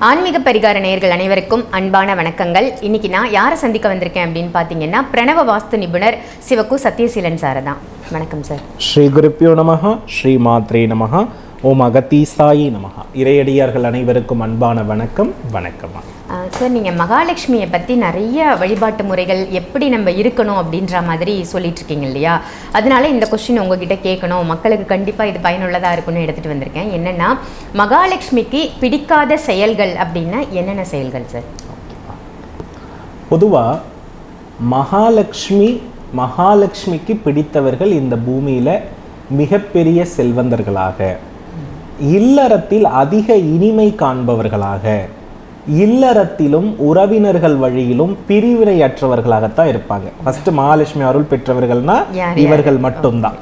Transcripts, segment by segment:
ஆன்மீக பரிகார நேயர்கள் அனைவருக்கும் அன்பான வணக்கங்கள். இன்னைக்கு நான் யாரை சந்திக்க வந்திருக்கேன் அப்படின்னு பார்த்தீங்கன்னா பிரணவ வாஸ்து நிபுணர் சிவக்கு சத்யசீலன் சாரை தான். வணக்கம் சார். ஸ்ரீ குருப்பியோ நமகா ஸ்ரீ மாத்ரே நமகா ஓம் அகத்தீசாயி நமகா இறையடியார்கள் அனைவருக்கும் அன்பான வணக்கம் வணக்கம்மா. சார் நீங்கள் மகாலட்சுமியை பற்றி நிறைய வழிபாட்டு முறைகள் எப்படி நம்ம இருக்கணும் அப்படின்ற மாதிரி சொல்லிகிட்ருக்கீங்க இல்லையா? அதனால இந்த கொஸ்டின் உங்ககிட்ட கேட்கணும். மக்களுக்கு கண்டிப்பாக இது பயனுள்ளதாக இருக்கும்னு எடுத்துகிட்டு வந்திருக்கேன். என்னென்னா மகாலட்சுமிக்கு பிடிக்காத செயல்கள் அப்படின்னா என்னென்ன செயல்கள் சார் பொதுவாக மகாலட்சுமி மகாலட்சுமிக்கு பிடித்தவர்கள் இந்த பூமியில் மிகப்பெரிய செல்வந்தர்களாக இல்லறத்தில் அதிக இனிமை காண்பவர்களாக இல்லறத்திலும் உறவினர்கள் வழியிலும் பிரிவினையற்றவர்களாகத்தான் இருப்பாங்க. ஃபர்ஸ்ட் மகாலட்சுமி அருள் பெற்றவர்கள்னா? இவர்கள் மட்டும்தான்.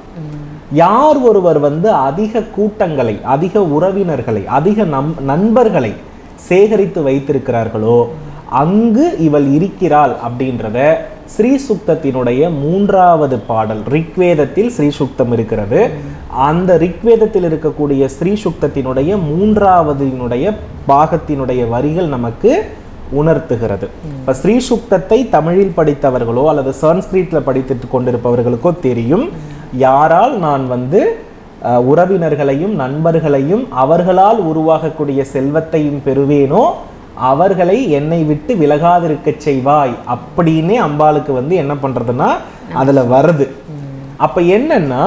யார் ஒருவர் வந்து அதிக கூட்டங்களை அதிக உறவினர்களை அதிக நம் நண்பர்களை சேகரித்து வைத்திருக்கிறார்களோ அங்கு இவள் இருக்கிறாள் அப்படின்றத ஸ்ரீ சுக்தத்தினுடைய மூன்றாவது பாடல் ரிக்வேதத்தில் ஸ்ரீ சுக்தம் இருக்கிறது. அந்த ரிக்வேதத்தில் இருக்கக்கூடிய ஸ்ரீ சுக்தத்தினுடைய மூன்றாவதினுடைய பாகத்தினுடைய வரிகள் நமக்கு உணர்த்துகிறது. இப்போ ஸ்ரீ சுக்தத்தை தமிழில் படித்தவர்களோ அல்லது சான்ஸ்கிரிட்ல படித்துட்டு கொண்டிருப்பவர்களுக்கோ தெரியும். யாரால் நான் வந்து உறவினர்களையும் நண்பர்களையும் அவர்களால் உருவாகக்கூடிய செல்வத்தையும் பெறுவேனோ அவர்களை என்னை விட்டு விலகாதிருக்க செய்வாய் அப்படின்னே அம்பாளுக்கு வந்து என்ன பண்றதுன்னா அதுல வருது. அப்ப என்னன்னா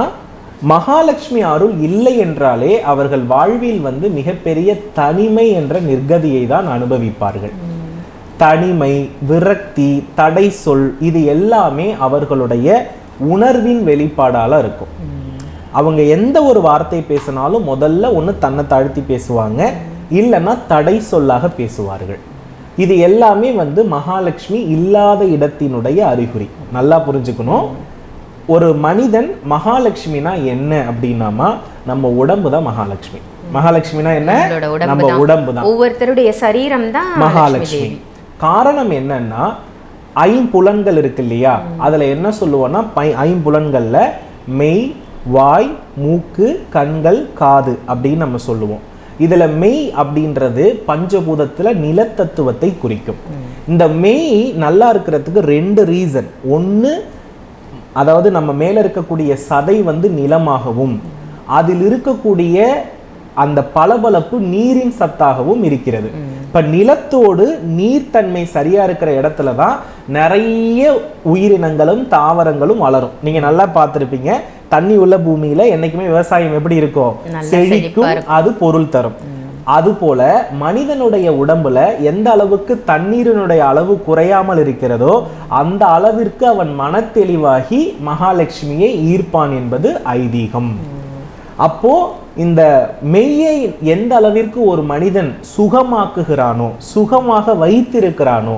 மகாலட்சுமி அருள் இல்லை என்றாலே அவர்கள் வாழ்வில் வந்து மிகப்பெரிய தனிமை என்ற நிர்கதியை தான் அனுபவிப்பார்கள். தனிமை விரக்தி தடை சொல் இது எல்லாமே அவர்களுடைய உணர்வின் வெளிப்பாடால இருக்கும். அவங்க எந்த ஒரு வார்த்தை பேசினாலும் முதல்ல ஒன்று தன்னை தாழ்த்தி பேசுவாங்க. இல்லைன்னா தடை சொல்லாக பேசுவார்கள். இது எல்லாமே வந்து மகாலட்சுமி இல்லாத இடத்தினுடைய அறிகுறி. நல்லா புரிஞ்சுக்கணும். ஒரு மனிதன் மகாலட்சுமினா என்ன அப்படின்னாமா நம்ம உடம்பு தான் மகாலட்சுமி. மகாலட்சுமினா என்ன? நம்ம. உடம்பு தான். ஒவ்வொருத்தருடைய சரீரம் தான் மகாலட்சுமி. காரணம் என்னன்னா ஐம்புலன்கள் இருக்கு இல்லையா? அதுல என்ன சொல்லுவோம்னா பை ஐம்புலன்கள்ல மெய் வாய் மூக்கு கண்கள் காது அப்படின்னு நம்ம சொல்லுவோம். இதுல மெய் அப்படின்றது பஞ்சபூதத்துல நிலத்தத்துவத்தை குறிக்கும். இந்த மெய் நல்லா இருக்கிறதுக்கு ரெண்டு ரீசன் ஒண்ணு அதாவது நம்ம மேல இருக்கக்கூடிய சதை வந்து நிலமாகவும் அதில் இருக்கக்கூடிய அந்த பளபளப்பு நீரின் சத்தாகவும் இருக்கிறது. இப்ப நிலத்தோடு நீர்த்தன்மை சரியா இருக்கிற இடத்துல தான் நிறைய உயிரினங்களும் தாவரங்களும் வளரும். நீங்க நல்லா பார்த்திருப்பீங்க. தண்ணி உள்ள பூமியில என்னைக்குமே விவசாயம் எப்படி இருக்கும் செழிக்கும் அது பொருள் தரும். அதுபோல மனிதனுடைய உடம்புல எந்த அளவுக்கு தண்ணீரினுடைய அளவு குறையாமல் இருக்கிறதோ அந்த அளவிற்கு அவன் மனத்தெளிவாகி மகாலட்சுமியை ஈர்ப்பான் என்பது ஐதீகம். அப்போ இந்த மெய்யை எந்த அளவிற்கு ஒரு மனிதன் சுகமாக்குகிறானோ சுகமாக வைத்திருக்கிறானோ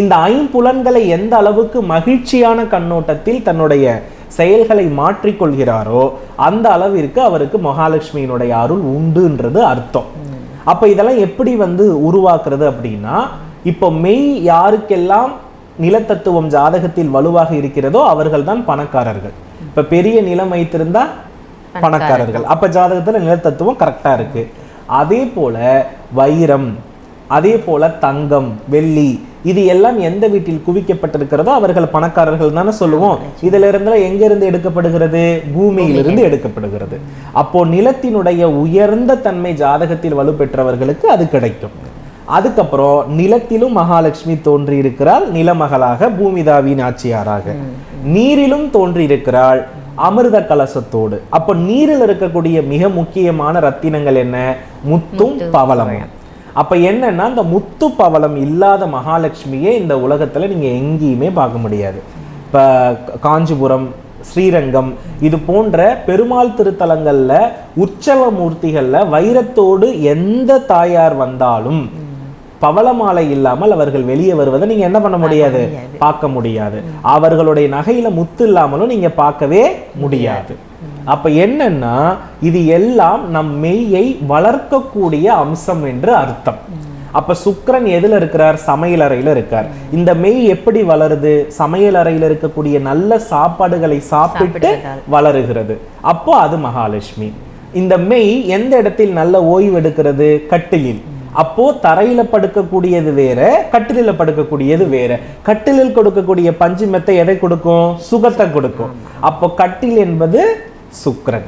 இந்த ஐம்புலன்களை எந்த அளவுக்கு மகிழ்ச்சியான கண்ணோட்டத்தில் தன்னுடைய செயல்களை மாற்றிக்கொள்கிறாரோ அந்த அளவிற்கு அவருக்கு மகாலட்சுமியினுடைய அருள் உண்டுன்றது அர்த்தம். அப்ப இதெல்லாம் எப்படி வந்து உருவாக்குறது அப்படின்னா இப்போ மெய் யாருக்கெல்லாம் நிலத்தத்துவம் ஜாதகத்தில் வலுவாக இருக்கிறதோ அவர்கள் தான் பணக்காரர்கள். இப்போ பெரிய நிலம் வைத்திருந்தா பணக்காரர்கள். அப்போ ஜாதகத்தில் நிலத்தத்துவம் கரெக்டாக இருக்கு. அதே போல வைரம் அதே போல தங்கம் வெள்ளி இது எல்லாம் எந்த வீட்டில் குவிக்கப்பட்டிருக்கிறதோ அவர்கள் பணக்காரர்கள் தானே சொல்லுவோம். இதுல இருந்து எங்க இருந்து எடுக்கப்படுகிறது? பூமியிலிருந்து எடுக்கப்படுகிறது. அப்போ நிலத்தினுடைய உயர்ந்த தன்மை ஜாதகத்தில் வலுப்பெற்றவர்களுக்கு அது கிடைக்கும். அதுக்கப்புறம் நிலத்திலும் மகாலட்சுமி தோன்றி இருக்கிறாள் நிலமகளாக பூமிதாவின் ஆட்சியாராக. நீரிலும் தோன்றி இருக்கிறாள் அமிர்த கலசத்தோடு. அப்போ நீரில் இருக்கக்கூடிய மிக முக்கியமான ரத்தினங்கள் என்ன? முத்தும் பவளமும். அப்ப என்னன்னா இந்த முத்து பவளம் இல்லாத மகாலட்சுமியே இந்த உலகத்துல நீங்க எங்கேயுமே பார்க்க முடியாது. இப்ப காஞ்சிபுரம் ஸ்ரீரங்கம் இது போன்ற பெருமாள் திருத்தலங்கள்ல உற்சவ மூர்த்திகள்ல வைரத்தோடு எந்த தாயார் வந்தாலும் பவளமாலை இல்லாமல் அவர்கள் வெளியே வருவதை நீங்க என்ன பண்ண முடியாது. பார்க்க முடியாது. அவர்களுடைய நகையில முத்து இல்லாமலும் நீங்க பார்க்கவே முடியாது. அப்ப என்னன்னா இது எல்லாம் நம் மெய்யை வளர்க்கக்கூடிய அம்சம் என்று அர்த்தம். அப்ப சுக்கிரன் எதுல இருக்கிறார்? சமையல் அறையில இருக்கார். இந்த மெய் எப்படி வளருது? சமையல் அறையில இருக்கக்கூடிய நல்ல சாப்பாடுகளை சாப்பிட்டு. வளருகிறது. அப்போ அது மகாலட்சுமி. இந்த மெய் எந்த இடத்தில் நல்ல ஓய்வு எடுக்கிறது? கட்டிலில். அப்போ தரையில படுக்கக்கூடியது வேற கட்டிலில் படுக்கக்கூடியது வேற. கட்டிலில் கொடுக்கக்கூடிய பஞ்சு மெத்தை எதை கொடுக்கும்? சுகத்தை கொடுக்கும். அப்போ கட்டில் என்பது சுக்கிரன்.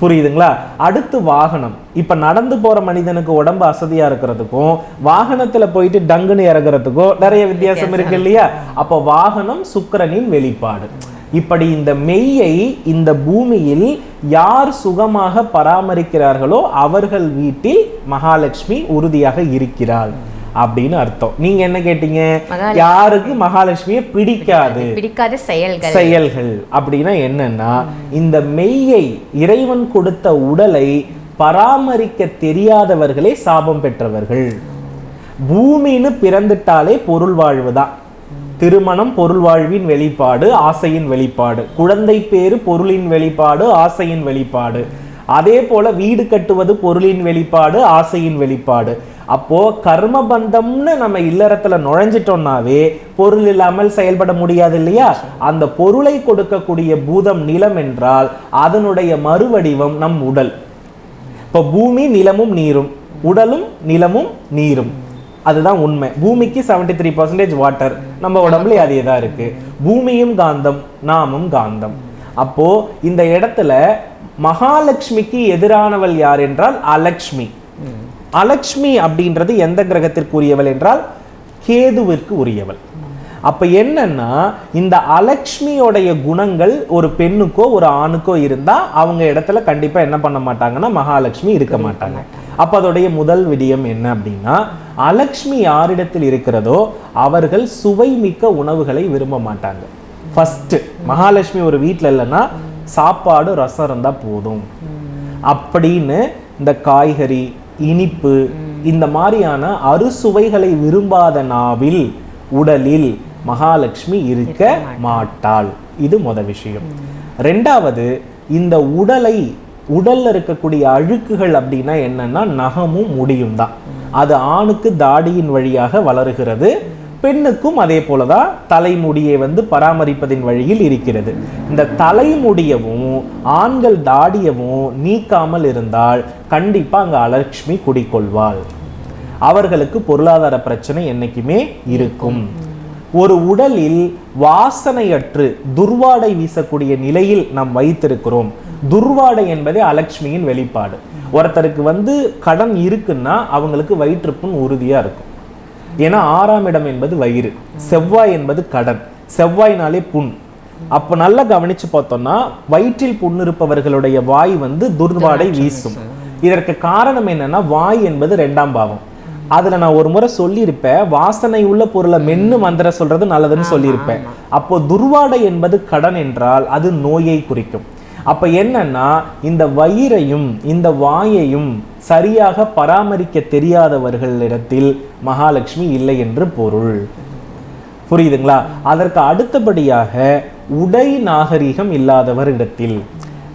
புரியுதுங்களா? அடுத்து வாகனம். இப்ப நடந்து போற மனிதனுக்கு உடம்பு அசதியா இருக்கிறதுக்கும் வாகனத்துல போயிட்டு டங்குன்னு இறங்குறதுக்கும் நிறைய வித்தியாசம் இருக்கு இல்லையா? அப்ப வாகனம் சுக்கிரனின் வெளிப்பாடு. இப்படி இந்த மெய்யை இந்த பூமியில் யார் சுகமாக பராமரிக்கிறார்களோ அவர்கள் வீட்டில் மகாலட்சுமி உறுதியாக இருக்கிறாள். அப்படின்னு அர்த்தம். நீங்க என்ன கேட்டீங்க. யாருக்கு மகாலட்சுமியை பிடிக்காது? பிடிக்காத. செயல்கள். செயல்கள். அப்படின்னா என்னன்னா இந்த மெய்யை இறைவன் கொடுத்த உடலை பராமரிக்க தெரியாதவர்களே சாபம் பெற்றவர்கள். பூமின்னு பிறந்துட்டாலே பொருள் வாழ்வுதான் திருமணம் பொருள் வாழ்வின் வெளிப்பாடு ஆசையின் வெளிப்பாடு. குழந்தை பேரு பொருளின் வெளிப்பாடு ஆசையின் வெளிப்பாடு. அதே போல வீடு கட்டுவது பொருளின் வெளிப்பாடு ஆசையின் வெளிப்பாடு. அப்போ கர்மபந்தம்னு நம்ம இல்லறத்தில் நுழைஞ்சிட்டோம்னாவே பொருள் இல்லாமல் செயல்பட முடியாது இல்லையா? அந்த பொருளை கொடுக்கக்கூடிய பூதம் நிலம் என்றால் அதனுடைய மறுவடிவம் நம் உடல். இப்போ பூமி நிலமும் நீரும் உடலும் நிலமும் நீரும். அதுதான் உண்மை. பூமிக்கு 73% த்ரீ பர்சன்டேஜ் வாட்டர் நம்ம உடம்புல அதே தான் இருக்கு. பூமியும் காந்தம் நாமும் காந்தம். அப்போ இந்த இடத்துல மகாலட்சுமிக்கு எதிரானவள் யார் என்றால் அலக்ஷ்மி அலக்ஷ்மி அப்படின்றது எந்த கிரகத்திற்குரியவள் என்றால் கேதுவிற்கு உரியவள். அப்போ என்னன்னா இந்த அலக்ஷ்மியோடைய குணங்கள் ஒரு பெண்ணுக்கோ ஒரு ஆணுக்கோ இருந்தால் அவங்க இடத்துல கண்டிப்பாக என்ன பண்ண மாட்டாங்கன்னா மகாலட்சுமி இருக்க மாட்டாங்க. அப்போ அதோடைய முதல் விடயம் என்ன அப்படின்னா அலக்ஷ்மி யாரிடத்தில் இருக்கிறதோ அவர்கள் சுவை மிக்க உணவுகளை விரும்ப மாட்டாங்க. ஃபஸ்ட்டு மகாலட்சுமி ஒரு வீட்டில் இல்லைன்னா சாப்பாடு ரசம் இருந்தால் போதும். அப்படின்னு இந்த காய்கறி இனிப்பு இந்த மாதிரியான அறுசுவைகளை விரும்பாத நாவில் உடலில் மகாலட்சுமி இருக்க மாட்டாள். இது முத விஷயம். ரெண்டாவது இந்த உடலை உடல்ல இருக்கக்கூடிய அழுக்குகள் அப்படின்னா என்னன்னா நகமும் முடியும் தான். அது ஆணுக்கு தாடியின் வழியாக வளருகிறது. பெண்ணுக்கும் அதே போலதான் தலைமுடியை வந்து பராமரிப்பதின் வழியில் இருக்கிறது. இந்த தலைமுடியவும் ஆண்கள் தாடியவும் நீக்காமல் இருந்தால் கண்டிப்பா அங்க அலட்சுமி குடிக்கொள்வாள். அவர்களுக்கு பொருளாதார பிரச்சனை என்னைக்குமே இருக்கும். ஒரு உடலில் வாசனையற்று துர்வாடை வீசக்கூடிய நிலையில் நாம் வைத்திருக்கிறோம். துர்வாடை என்பதே அலட்சுமியின் வெளிப்பாடு. ஒருத்தருக்கு வந்து கடன் இருக்குன்னா அவங்களுக்கு வயிற்றுப்புண் உறுதியா இருக்கும். ஏன்னா ஆறாம் இடம் என்பது வயிறு செவ்வாய் என்பது கடன் செவ்வாய்னாலே புண். அப்ப நல்லா கவனிச்சு பார்த்தோம்னா வயிற்றில் புண் இருப்பவர்களுடைய வாய் வந்து துர்வாடை வீசும். இதற்கு காரணம் என்னன்னா வாய் என்பது ரெண்டாம் பாவம். அதுல நான் ஒரு முறை சொல்லியிருப்பேன் வாசனை உள்ள பொருளை மென்னு மந்திர சொல்றது நல்லதுன்னு சொல்லியிருப்பேன். அப்போ துர்வாடை என்பது கடன் என்றால் அது நோயை குறிக்கும். அப்ப என்னன்னா இந்த வயிறையும் இந்த வாயையும் சரியாக பராமரிக்க தெரியாதவர்களிடத்தில் மகாலட்சுமி இல்லை என்று பொருள். புரியுதுங்களா? அதற்கு அடுத்தபடியாக உடை நாகரிகம் இல்லாதவர் இடத்தில்.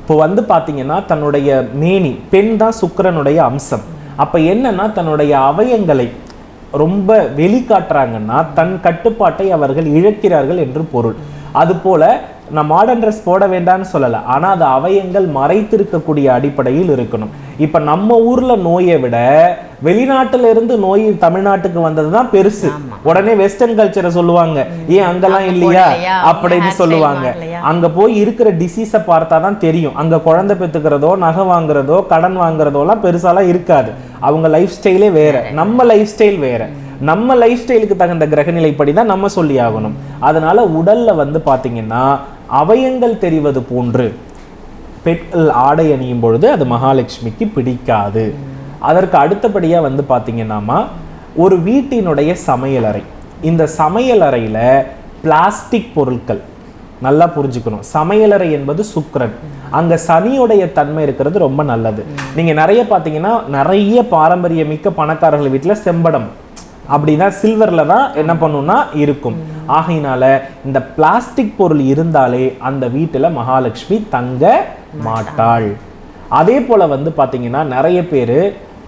இப்போ வந்து பார்த்தீங்கன்னா தன்னுடைய மேனி பெண் தான் சுக்கிரனுடைய அம்சம். அப்ப என்னன்னா தன்னுடைய அவயங்களை ரொம்ப வெளிக்காட்டுறாங்கன்னா தன் கட்டுப்பாட்டை அவர்கள் இழக்கிறார்கள் என்று பொருள். அதுபோல நான் மாடர்ன் ட்ரெஸ் போட வேண்டாம்னு சொல்லல. ஆனா அது அவயங்கள் மறைத்திருக்கக்கூடிய அடிப்படையில் இருக்கணும். இப்ப நம்ம ஊர்ல நோயை விட வெளிநாட்டுல இருந்து நோய் தமிழ்நாட்டுக்கு வந்ததுதான் பெருசு. உடனே வெஸ்டர்ன் கல்ச்சரை சொல்லுவாங்க. ஏன் அங்கெல்லாம் அங்க இல்லையா? அப்படின்னு சொல்லுவாங்க? அங்க போய் இருக்கிற டிசீஸை பார்த்தா தான் தெரியும். அங்க குழந்தை பெத்துக்கிறதோ நகை வாங்குறதோ கடன் வாங்குறதோ எல்லாம் பெருசாலாம் இருக்காது. அவங்க லைஃப் ஸ்டைலே வேற. நம்ம லைஃப் ஸ்டைல் வேற. நம்ம லைஃப் ஸ்டைலுக்கு தகுந்த கிரகநிலைப்படி தான் நம்ம சொல்லி ஆகணும். அதனால உடல்ல வந்து பாத்தீங்கன்னா அவயங்கள் தெரிவது போன்று. பெண்கள் ஆடை அணியும் பொழுது அது மகாலட்சுமிக்கு பிடிக்காது. அதற்கு அடுத்தபடியாக வந்து பாத்தீங்கன்னாமா ஒரு வீட்டினுடைய சமையலறை இந்த சமையலறையில பிளாஸ்டிக் பொருட்கள் நல்லா புரிஞ்சுக்கணும். சமையலறை என்பது சுக்கரன். அங்க சனியுடைய தன்மை இருக்கிறது ரொம்ப நல்லது. நீங்க நிறைய பாத்தீங்கன்னா நிறைய பாரம்பரியமிக்க பணக்காரர்கள் வீட்டில் செம்படம். அப்படின்னா சில்வரில் தான் என்ன பண்ணுன்னா இருக்கும். ஆகையினால இந்த பிளாஸ்டிக் பொருள் இருந்தாலே அந்த வீட்டில் மகாலட்சுமி தங்க மாட்டாள். அதே போல வந்து பார்த்தீங்கன்னா நிறைய பேர்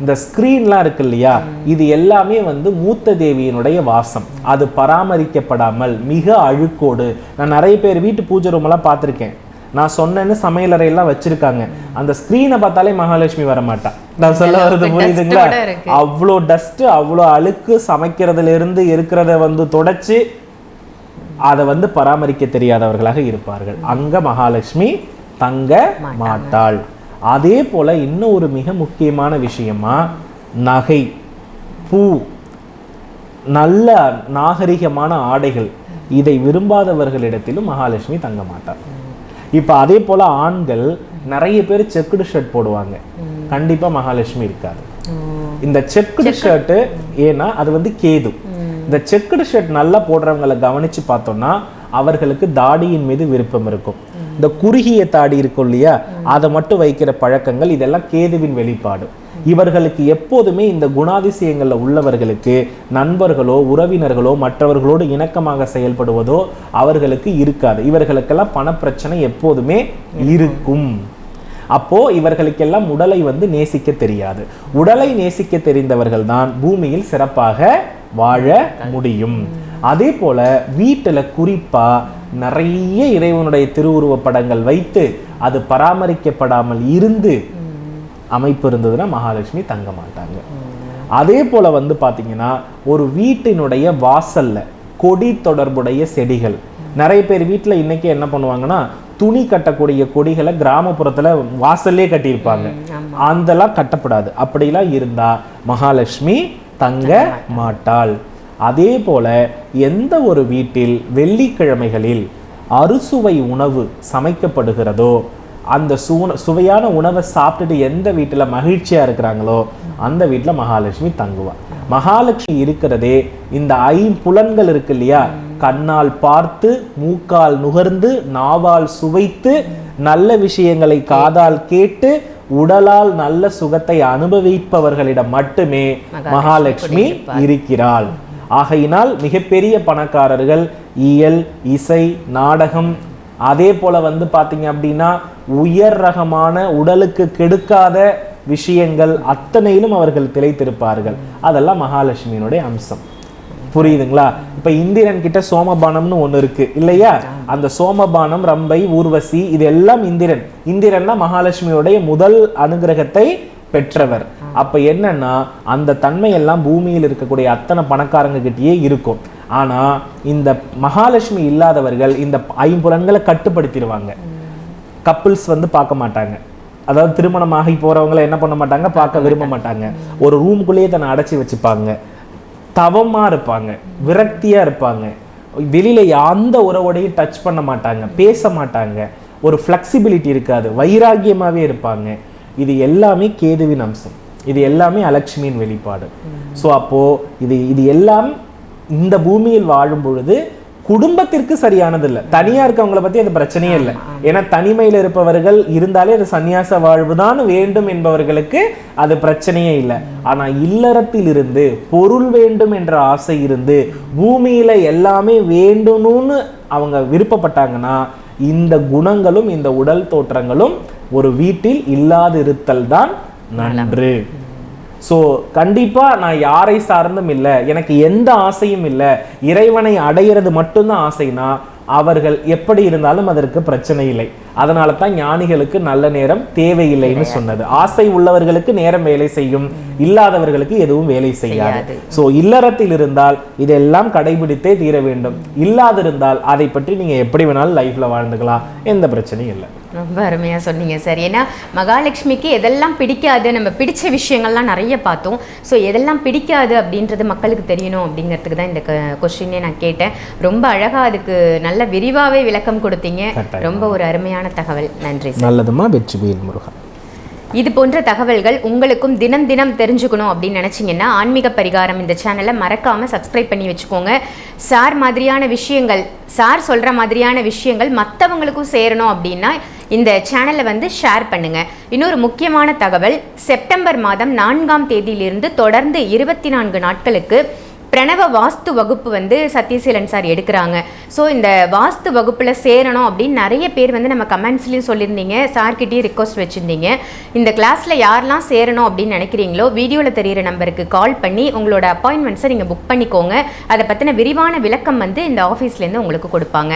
இந்த ஸ்கிரீன்லாம் இருக்கு இல்லையா? இது எல்லாமே வந்து மூத்த தேவியினுடைய வாசம். அது பராமரிக்கப்படாமல் மிக அழுக்கோடு. நான் நிறைய பேர் வீட்டு பூஜை ரூமெல்லாம் பார்த்துருக்கேன். நான் சொன்னேன்னு சமையலறையெல்லாம் வச்சுருக்காங்க. அந்த ஸ்க்ரீனை பார்த்தாலே மகாலட்சுமி வர நான் சொல்ல வர்றது புரியுதுங்களா. அவ்வளோ டஸ்ட் அவ்வளோ அழுக்கு சமைக்கிறதுல இருந்து இருக்கிறத வந்து தொடச்சு அதை வந்து பராமரிக்க தெரியாதவர்களாக இருப்பார்கள். அங்க மகாலட்சுமி தங்க மாட்டாள். அதே போல இன்னும் ஒரு மிக முக்கியமான விஷயமா நகை பூ நல்ல நாகரிகமான ஆடைகள். இதை விரும்பாதவர்களிடத்திலும் மகாலட்சுமி தங்க மாட்டார் இப்ப அதே போல ஆண்கள் நிறைய பேர் செக்குடு ஷர்ட் போடுவாங்க. கண்டிப்பா மகாலட்சுமி இருக்காது. இந்த செக்குடு ஷர்ட் ஏன்னா அது வந்து கேது. இந்த செக்குடு ஷர்ட் நல்லா போடுறவங்களை கவனிச்சு பார்த்தோம்னா அவர்களுக்கு தாடியின் மீது விருப்பம் இருக்கும். இந்த குறுகிய தாடி இருக்கும் இல்லையா அதை மட்டும் வைக்கிற பழக்கங்கள் இதெல்லாம் கேதுவின் வெளிப்பாடு. இவர்களுக்கு எப்போதுமே இந்த குணாதிசயங்கள்ல உள்ளவர்களுக்கு நண்பர்களோ உறவினர்களோ மற்றவர்களோடு இணக்கமாக செயல்படுவதோ அவர்களுக்கு இருக்காது. இவர்களுக்கெல்லாம் பணப்பிரச்சனை எப்போதுமே இருக்கும். அப்போ இவர்களுக்கெல்லாம் உடலை வந்து நேசிக்க தெரியாது. உடலை நேசிக்க தெரிந்தவர்கள் தான் பூமியில் சிறப்பாக வாழ முடியும். அதே போல வீட்டுல குறிப்பா நிறைய இறைவனுடைய திருவுருவ படங்கள் வைத்து அது பராமரிக்கப்படாமல் இருந்து அமைப்பு இருந்ததுன்னா மகாலட்சுமி தங்க மாட்டாங்க. அதே போல வந்து பார்த்தீங்கன்னா ஒரு வீட்டினுடைய வாசல்ல கொடி தொடர்புடைய செடிகள். நிறைய பேர் வீட்டில் இன்னைக்கு என்ன பண்ணுவாங்கன்னா துணி கட்டக்கூடிய கொடிகளை கிராமப்புறத்துல வாசல்லே கட்டியிருப்பாங்க. அதெல்லாம் கட்டப்படாது. அப்படிலாம் இருந்தா மகாலட்சுமி தங்க மாட்டாள். அதே போல எந்த ஒரு வீட்டில் வெள்ளிக்கிழமைகளில் அறுசுவை உணவு சமைக்கப்படுகிறதோ அந்த சுவ சுவையான உணவை சாப்பிட்டுட்டு எந்த வீட்டில் மகிழ்ச்சியா இருக்கிறாங்களோ அந்த வீட்டில் மகாலட்சுமி தங்குவா. மகாலட்சுமி இருக்கிறதே இந்த ஐம்புலன்கள் இருக்கு இல்லையா? கண்ணால் பார்த்து மூக்கால் நுகர்ந்து நாவால் சுவைத்து நல்ல விஷயங்களை காதால் கேட்டு உடலால் நல்ல சுகத்தை அனுபவிப்பவர்களிடம் மட்டுமே மகாலட்சுமி இருக்கிறாள். ஆகையினால் மிகப்பெரிய பணக்காரர்கள் இயல் இசை நாடகம் அதே போல வந்து பாத்தீங்க அப்படின்னா உயர் ரகமான உடலுக்கு கெடுக்காத விஷயங்கள் அத்தனையிலும் அவர்கள் திளைத்திருப்பார்கள். அதெல்லாம் மகாலட்சுமியினுடைய அம்சம். புரியுதுங்களா? இப்ப இந்திரன் கிட்ட சோமபானம்னு ஒண்ணு இருக்கு. இல்லையா? அந்த சோமபானம் ரம்பை ஊர்வசி இது எல்லாம் இந்திரன் இந்திரன்னா மகாலட்சுமியுடைய முதல் அனுகிரகத்தை பெற்றவர். அப்ப என்னன்னா அந்த தன்மை எல்லாம் பூமியில் இருக்கக்கூடிய அத்தனை பணக்காரங்க கிட்டயே இருக்கும். ஆனா இந்த மகாலட்சுமி இல்லாதவர்கள் இந்த ஐம்புலன்களை கட்டுப்படுத்திடுவாங்க. கப்பிள்ஸ் வந்து பார்க்க மாட்டாங்க. அதாவது திருமணமாகி போறவங்களை என்ன பண்ண மாட்டாங்க? பார்க்க விரும்ப மாட்டாங்க. ஒரு ரூமுக்குள்ளேயே தன்னை அடைச்சி வச்சுப்பாங்க. தவமா இருப்பாங்க. விரக்தியா இருப்பாங்க. வெளியில எந்த உறவோடையும் டச் பண்ண மாட்டாங்க. பேச மாட்டாங்க. ஒரு ஃப்ளெக்சிபிலிட்டி இருக்காது. வைராகியமாவே இருப்பாங்க. இது எல்லாமே கேதுவின் அம்சம். இது எல்லாமே அலட்சுமியின் வெளிப்பாடு. ஸோ அப்போ இது இது எல்லாம் இந்த பூமியில் வாழும் பொழுது குடும்பத்திற்கு சரியானது இல்ல தனியா இருக்கவங்கள பத்தி அது பிரச்சனையே இல்லை. ஏன்னா தனிமையில இருப்பவர்கள் இருந்தாலே அது சந்நியாச வாழ்வு தான் வேண்டும் என்பவர்களுக்கு அது பிரச்சனையே இல்லை. ஆனா இல்லறத்தில் இருந்து பொருள் வேண்டும் என்ற ஆசை இருந்து பூமியில எல்லாமே வேண்டும்னு அவங்க விருப்பப்பட்டாங்கன்னா இந்த குணங்களும் இந்த உடல் தோற்றங்களும் ஒரு வீட்டில் இல்லாதிருத்தல் தான் நன்று. ஸோ கண்டிப்பா நான் யாரை சார்ந்தும் இல்லை. எனக்கு எந்த ஆசையும் இல்லை. இறைவனை அடையிறது மட்டும்தான் ஆசைனா அவர்கள் எப்படி இருந்தாலும் அதற்கு பிரச்சனை இல்லை. அதனால தான் ஞானிகளுக்கு நல்ல நேரம் தேவையில்லைன்னு சொன்னது. ஆசை உள்ளவர்களுக்கு நேரம் வேலை செய்யும். இல்லாதவர்களுக்கு எதுவும் வேலை செய்யாது. ஸோ இல்லறத்தில் இருந்தால் இதெல்லாம் கடைபிடித்தே தீர வேண்டும். இல்லாதிருந்தால் அதை பற்றி நீங்க எப்படி வேணாலும் லைஃப்ல வாழ்ந்துக்கலாம். எந்த பிரச்சனையும் இல்லை. ரொம்ப அருமையா சொன்னீங்க சார். ஏன்னா மகாலட்சுமிக்கு எதெல்லாம் பிடிக்காது நம்ம பிடிச்ச விஷயங்கள்லாம் நிறைய பார்த்தோம். ஸோ எதெல்லாம் பிடிக்காது அப்படின்றது மக்களுக்கு தெரியணும் அப்படிங்கிறதுக்கு தான் இந்த கொஸ்டினே நான் கேட்டேன். ரொம்ப அழகா அதுக்கு நல்ல விரிவாவே விளக்கம் கொடுத்தீங்க. ரொம்ப ஒரு அருமையான தகவல். நன்றி சார். நல்லதுமா வெற்றிவேல் முருகன் இது போன்ற தகவல்கள் உங்களுக்கும் தினம் தினம் தெரிஞ்சுக்கணும் அப்படின்னு நினச்சிங்கன்னா ஆன்மீக பரிகாரம் இந்த சேனலை மறக்காமல் சப்ஸ்கிரைப் பண்ணி வச்சுக்கோங்க. சார் மாதிரியான விஷயங்கள் சார் சொல்கிற மாதிரியான விஷயங்கள் மற்றவங்களுக்கும் சேரணும் அப்படின்னா இந்த சேனலை வந்து ஷேர் பண்ணுங்க. இன்னொரு முக்கியமான தகவல் செப்டம்பர் மாதம் நான்காம் தேதியிலிருந்து தொடர்ந்து இருபத்தி நான்கு நாட்களுக்கு பிரணவ வாஸ்து வகுப்பு வந்து சத்யசீலன் சார் எடுக்கிறாங்க. ஸோ இந்த வாஸ்து வகுப்பில் சேரணும் அப்படின்னு நிறைய பேர் வந்து நம்ம கமெண்ட்ஸ்லையும் சொல்லியிருந்தீங்க சார்கிட்டயும் ரிக்வஸ்ட் வச்சுருந்தீங்க. இந்த கிளாஸில் யாரெல்லாம் சேரணும் அப்படின்னு நினைக்கிறீங்களோ வீடியோவில் தெரிகிற நம்பருக்கு கால் பண்ணி உங்களோட அப்பாயின்மெண்ட்ஸை நீங்கள் புக் பண்ணிக்கோங்க. அதை பற்றின விரிவான விளக்கம் வந்து இந்த ஆஃபீஸ்லேருந்து உங்களுக்கு கொடுப்பாங்க.